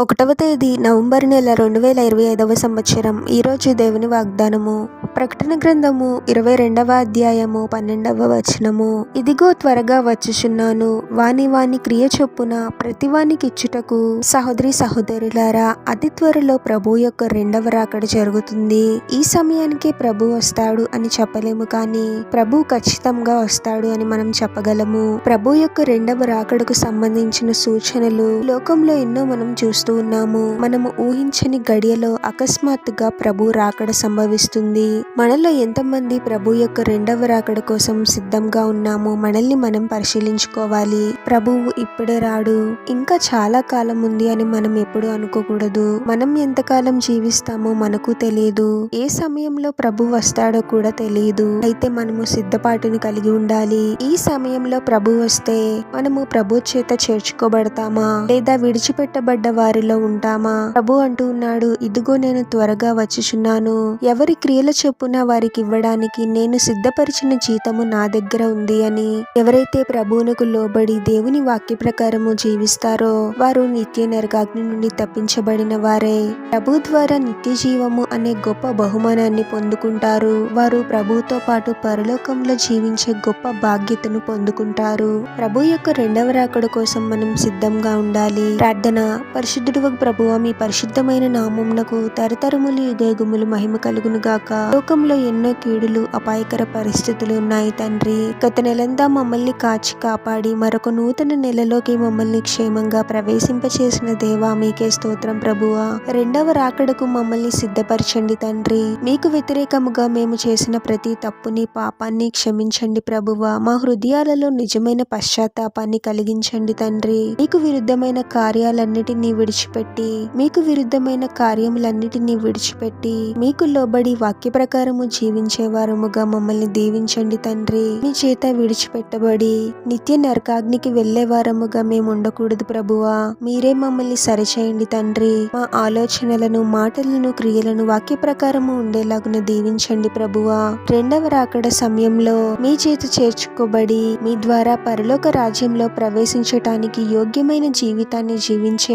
ఒకటవ తేదీ నవంబర్ నెల రెండు వేల ఇరవై ఐదవ సంవత్సరం. ఈరోజు దేవుని వాగ్దానము. ప్రకటన గ్రంథము ఇరవై రెండవ అధ్యాయము పన్నెండవ వచనము. ఇదిగో త్వరగా వచ్చుచున్నాను. వాని వాని క్రియ చొప్పున ప్రతి ఇచ్చుటకు సహోదరి సహోదరులారా అతి త్వరలో ప్రభు యొక్క రెండవ రాకడ జరుగుతుంది. ఈ సమయానికి ప్రభు వస్తాడు అని చెప్పలేము కానీ ప్రభు ఖచ్చితంగా వస్తాడు అని మనం చెప్పగలము. ప్రభు యొక్క రెండవ రాకడకు సంబంధించిన సూచనలు లోకంలో ఎన్నో మనం చూస్తాం ఉన్నాము. మనము ఊహించని గడియలో అకస్మాత్తుగా ప్రభు రాకడ సంభవిస్తుంది. మనలో ఎంతమంది ప్రభు యొక్క రెండవ రాకడ కోసం సిద్ధంగా ఉన్నాము మనల్ని మనం పరిశీలించుకోవాలి. ప్రభువు ఇప్పుడే రాడు. ఇంకా చాలా కాలం ఉంది అని మనం ఎప్పుడు అనుకోకూడదు. మనం ఎంతకాలం జీవిస్తామో మనకు తెలియదు. ఏ సమయంలో ప్రభు వస్తాడో కూడా తెలియదు. అయితే మనము సిద్ధపాటుని కలిగి ఉండాలి. ఈ సమయంలో ప్రభు వస్తే మనము ప్రభు చేత చేర్చుకోబడతామా? లేదా విడిచిపెట్టబడ్డ వారి దారిలో ఉంటామా? ప్రభు అంటూ ఉన్నాడు ఇదిగో నేను త్వరగా వచ్చుచున్నాను. ఎవరి క్రియల చొప్పున వారికి ఇవ్వడానికి నేను సిద్ధపరిచిన జీతము నా దగ్గర ఉంది అని. ఎవరైతే ప్రభువునకు లోబడి దేవుని వాక్య ప్రకారము జీవిస్తారో వారు నిత్య నరకాగ్ని నుండి తప్పించబడిన వారే. ప్రభు ద్వారా నిత్య జీవము అనే గొప్ప బహుమానాన్ని పొందుకుంటారు. వారు ప్రభుతో పాటు పరలోకంలో జీవించే గొప్ప బాధ్యతను పొందుకుంటారు. ప్రభు యొక్క రెండవ రాకడ కోసం మనం సిద్ధంగా ఉండాలి. ప్రార్థన పరిశుద్ధుడు ప్రభువ మీ పరిశుద్ధమైన నామమునకు తరతరములు యుగయుగములు మహిమ కలుగును గాక. లోకంలో ఎన్నో కీడులు అపాయకర పరిస్థితులు ఉన్నాయి తండ్రి. గత నెలంతా మమ్మల్ని కాచి కాపాడి మరొక నూతన నెలలోకి మమ్మల్ని క్షేమంగా ప్రవేశింపచేసిన దేవా మీకే స్తోత్రం ప్రభువ. రెండవ రాకడకు మమ్మల్ని సిద్ధపరచండి తండ్రి. మీకు వ్యతిరేకముగా మేము చేసిన ప్రతి తప్పుని పాపాన్ని క్షమించండి ప్రభువ. మా హృదయాలలో నిజమైన పశ్చాత్తాపాన్ని కలిగించండి తండ్రి. మీకు విరుద్ధమైన కార్యాలన్నిటినీ విడిచిపెట్టి మీకు విరుద్ధమైన కార్యములన్నిటినీ విడిచిపెట్టి మీకు లోబడి వాక్య ప్రకారము జీవించేవారముగా మమ్మల్ని దీవించండి తండ్రి. మీ చేత విడిచిపెట్టబడి నిత్య నరకాగ్నికి వెళ్ళే వారముగా మేము ఉండకూడదు ప్రభువా. మీరే మమ్మల్ని సరిచేయండి తండ్రి. మా ఆలోచనలను మాటలను క్రియలను వాక్య ప్రకారము ఉండేలాగున దీవించండి ప్రభువా. రెండవ రాకడ సమయంలో మీ చేత చేర్చుకోబడి మీ ద్వారా పరలోక రాజ్యంలో ప్రవేశించటానికి యోగ్యమైన జీవితాన్ని జీవించే